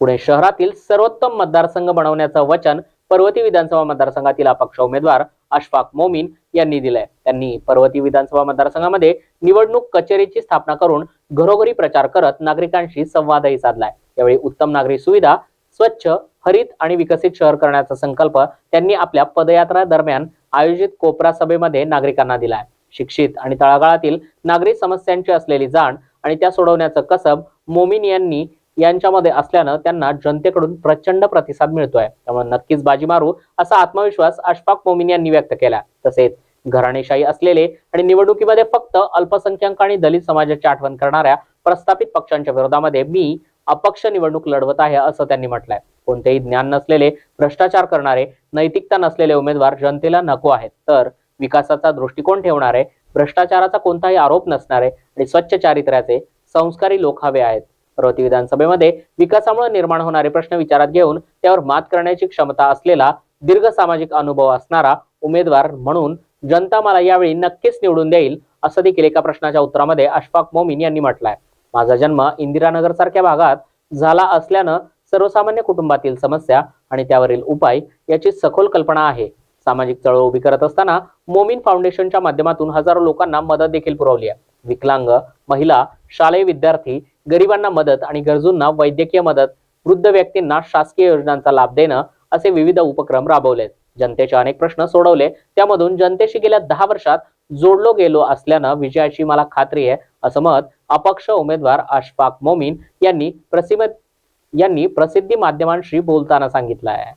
पुणे शहरातील सर्वोत्तम मतदारसंघ बनवण्याचं वचन पर्वती विधानसभा मतदारसंघातील अपक्ष उमेदवार अशफाक मोमीन यांनी दिलंय. त्यांनी पर्वती विधानसभा मतदारसंघामध्ये निवडणूक कचेरीची स्थापना करून घरोघरी प्रचार करत नागरिकांशी संवादही साधलाय. यावेळी उत्तम नागरी सुविधा स्वच्छ हरित आणि विकसित शहर करण्याचा संकल्प त्यांनी आपल्या पदयात्रा दरम्यान आयोजित कोपरा सभेमध्ये नागरिकांना दिलाय. शिक्षित आणि तळागाळातील नागरी समस्यांची असलेली जाण आणि त्या सोडवण्याचं कसब मोमीन यांनी यांच्यामध्ये असल्यानं त्यांना जनतेकडून प्रचंड प्रतिसाद मिळतोय. त्यामुळे नक्कीच बाजी मारू असा आत्मविश्वास अशफाक मोमीन यांनी व्यक्त केला. तसेच घराणेशाही असलेले आणि निवडणुकीमध्ये फक्त अल्पसंख्याक आणि दलित समाजाची आठवण करणाऱ्या प्रस्थापित पक्षांच्या विरोधामध्ये मी अपक्ष निवडणूक लढवत आहे असं त्यांनी म्हटलंय. कोणतेही ज्ञान नसलेले भ्रष्टाचार करणारे नैतिकता नसलेले उमेदवार जनतेला नको आहेत. तर विकासाचा दृष्टिकोन ठेवणारे भ्रष्टाचाराचा कोणताही आरोप नसणारे आणि स्वच्छ चारित्र्याचे संस्कारी लोक हवे आहेत. अमरावती विधानसभेमध्ये विकासामुळे निर्माण होणारे प्रश्न विचारात घेऊन त्यावर मात करण्याची क्षमता असलेला दीर्घ सामाजिक अनुभव असणारा उमेदवार म्हणून जनता मला यावेळी नक्कीच निवडून देईल असं देखील एका प्रश्नाच्या उत्तरामध्ये अशफाक मोमीन यांनी म्हटलंय. माझा जन्म इंदिरानगर सारख्या भागात झाला असल्यानं सर्वसामान्य कुटुंबातील समस्या आणि त्यावरील उपाय याची सखोल कल्पना आहे. सामाजिक चळवळ उभी करत असताना मोमीन फाउंडेशनच्या माध्यमातून हजारो लोकांना मदत देखील पुरवली आहे. विकलांग महिला शालेय विद्यार्थी गरिबांना मदत आणि गरजूंना वैद्यकीय मदत वृद्ध व्यक्तींना शासकीय योजनांचा लाभ देणं असे विविध उपक्रम राबवलेत. जनतेचे अनेक प्रश्न सोडवले. त्यामधून जनतेशी गेल्या दहा वर्षात जोडलो गेलो असल्यानं विजयाची मला खात्री आहे असं मत अपक्ष उमेदवार अशफाक मोमीन यांनी प्रसिद्ध यांनी प्रसिद्धी माध्यमांशी बोलताना सांगितलं आहे.